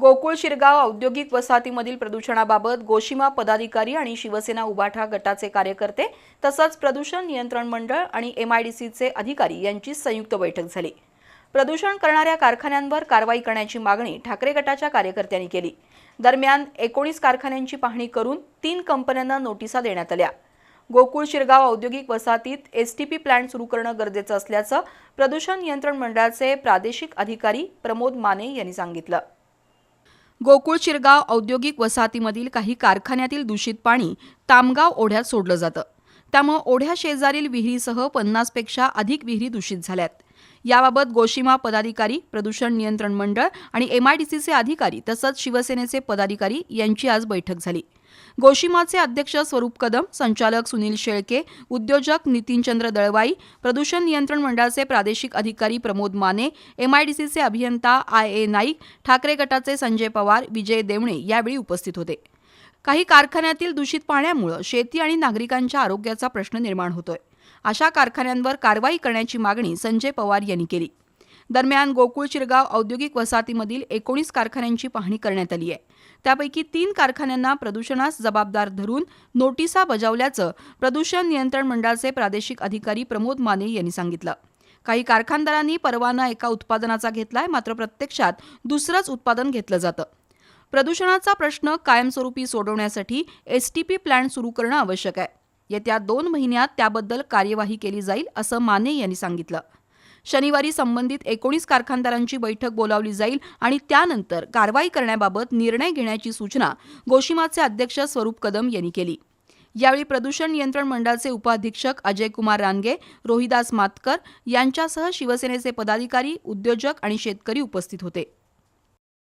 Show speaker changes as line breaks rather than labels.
गोकुळ शिरगाव औद्योगिक वसाहतीमधील प्रदूषणाबाबत गोशिमा पदाधिकारी आणि शिवसेना उबाठा गटाचे कार्यकर्ते तसंच प्रदूषण नियंत्रण मंडळ आणि एमआयडीसीचे अधिकारी यांची संयुक्त बैठक झाली. प्रदूषण करणाऱ्या कारखान्यांवर कारवाई करण्याची मागणी ठाकरे गटाच्या कार्यकर्त्यांनी केली. दरम्यान एकोणीस कारखान्यांची पाहणी करून तीन कंपन्यांना नोटिसा देण्यात आल्या. गोकुळ शिरगाव औद्योगिक वसाहतीत एसटीपी प्लांट सुरू करणं गरजेचं असल्याचं प्रदूषण नियंत्रण मंडळाचे प्रादेशिक अधिकारी प्रमोद माने यांनी सांगितलं. गोकुळ शिरगाव औद्योगिक वसाहतीमधील काही कारखान्यातील दूषित पाणी तामगाव ओढ्यात सोडलं जातं. त्यामुळे ओढ्या शेजारील विहिरीसह पन्नासपेक्षा अधिक विहिरी दूषित झाल्यात. याबाबत गोशिमा पदाधिकारी प्रदूषण नियंत्रण मंडळ आणि एमआयडीसीचे अधिकारी तसंच शिवसेनेचे पदाधिकारी यांची आज बैठक झाली. गोशिमाचे अध्यक्ष स्वरूप कदम संचालक सुनील शेळके उद्योजक नितीनचंद्र दळवाई प्रदूषण नियंत्रण मंडळाचे प्रादेशिक अधिकारी प्रमोद माने एमआयडीसीचे अभियंता आय ए नाईक ठाकरे गटाचे संजय पवार विजय देवणे यावेळी उपस्थित होते. काही कारखान्यातील दूषित पाण्यामुळे शेती आणि नागरिकांच्या आरोग्याचा प्रश्न निर्माण होतोय. अशा कारखान्यांवर कारवाई करण्याची मागणी संजय पवार यांनी केली. दरम्यान गोकुळ शिरगाव औद्योगिक वसाहतीमधील एकोणीस कारखान्यांची पाहणी करण्यात आली आहे. त्यापैकी तीन कारखान्यांना प्रदूषणास जबाबदार धरून नोटिसा बजावल्याचं प्रदूषण नियंत्रण मंडळाचे प्रादेशिक अधिकारी प्रमोद माने यांनी सांगितलं. काही कारखानदारांनी परवाना एका उत्पादनाचा घेतलाय मात्र प्रत्यक्षात दुसरंच उत्पादन घेतलं जातं. प्रदूषणाचा प्रश्न कायमस्वरूपी सोडवण्यासाठी एसटीपी प्लॅन सुरू करणं आवश्यक आहे. येत्या दोन महिन्यात त्याबद्दल कार्यवाही केली जाईल असं माने यांनी सांगितलं. शनिवारी संबंधित एकोणीस कारखानदारांची बैठक बोलावली जाईल आणि त्यानंतर कारवाई करण्याबाबत निर्णय घेण्याची सूचना गोशिमाचे अध्यक्ष स्वरूप कदम यांनी केली. यावेळी प्रदूषण नियंत्रण मंडळाचे उपाधीक्षक अजय कुमार रानगे रोहिदास मातकर यांच्यासह शिवसेनेचे पदाधिकारी उद्योजक आणि शेतकरी उपस्थित होते.